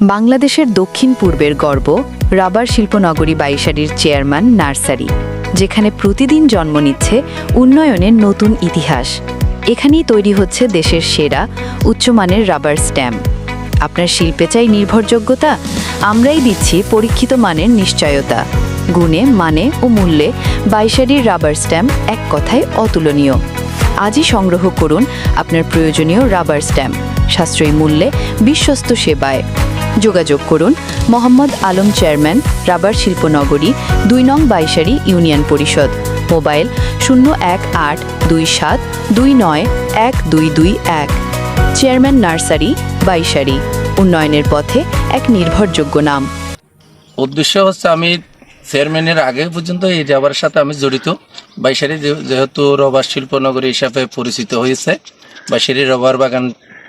বাংলাদেশের দক্ষিণ পূর্বের গর্ব রাবার শিল্পনগরী বাইশারির চেয়ারম্যান নার্সারি, যেখানে প্রতিদিন জন্ম নিচ্ছে উন্নয়নের নতুন ইতিহাস। এখানেই তৈরি হচ্ছে দেশের সেরা, উচ্চমানের রাবার স্ট্যাম্প। আপনার শিল্পে চাই নির্ভরযোগ্যতা, আমরাই দিচ্ছি পরীক্ষিত মানের নিশ্চয়তা। গুণে মানে ও মূল্যে বাইশারির রাবার স্ট্যাম্প এক কথায় অতুলনীয়। আজই সংগ্রহ করুন আপনার প্রয়োজনীয় রাবার স্ট্যাম্প। সাশ্রয়ী মূল্যে বিশ্বস্ত সেবায়। যোগাযোগ করুন মোহাম্মদ আলম চেয়ারম্যান, রাবার শিল্পনগরী, দুই নং বাইশারি ইউনিয়ন পরিষদ। মোবাইল শূন্য এক আট দুই সাত দুই নয় এক দুই দুই এক। Chairman nursery, Baishari. উন্নয়নের পথে এক নির্ভরযোগ্য নাম। উদ্দেশ্য হচ্ছে আমি চেয়ারম্যানের আগে পর্যন্ত এই যাবার সাথে আমি জড়িত। বাইশারি যেহেতু রবার শিল্পনগরী হিসাবে পরিচিত হয়েছে, বাইশারি রবার বাগান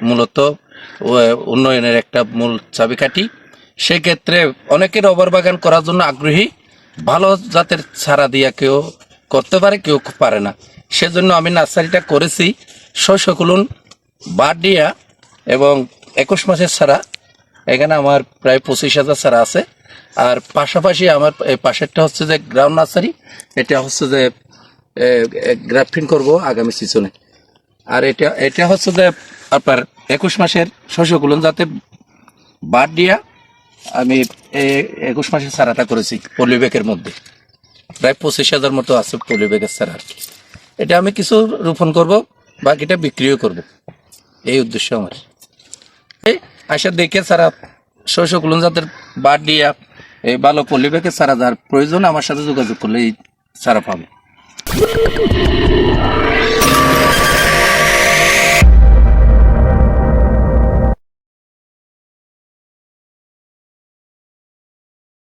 মূলত উন্নয়নের একটা মূল চাবিকাঠি। সেক্ষেত্রে অনেকের রবার বাগান করার জন্য আগ্রহী। ভালো জাতের ছাড়া দিয়া কেউ করতে পারে, কেউ পারে না। সেজন্য আমি নার্সারিটা করেছি। শস্যকুলন বাডিয়া এবং একুশ মাসের ছাড়া এখানে আমার প্রায় পঁচিশ হাজার ছাড়া আছে। আর পাশাপাশি আমার এই পাশেরটা হচ্ছে যে গ্রাউন্ড নার্সারি। এটা হচ্ছে যে গ্রাফটিং করব আগামী সিজনে। আর এটা এটা হচ্ছে যে আপনার একুশ মাসের শস্যগুলো যাতে বাদ দিয়া আমি একুশ মাসের চারাটা করেছি পলিব্যাগের মধ্যে। প্রায় পঁচিশ হাজার মতো আছে পলিব্যাগের চারা আর কি। এটা আমি কিছু রোপণ করব, বাকিটা বিক্রিও করব। এই উদ্দেশ্য আমার। আসা দেখে সারা শস্যগুলো যাদের বাদ দিয়া এই ভালো পলিব্যাগের সারা যার প্রয়োজন, আমার সাথে যোগাযোগ করলে এই সারা পাবে।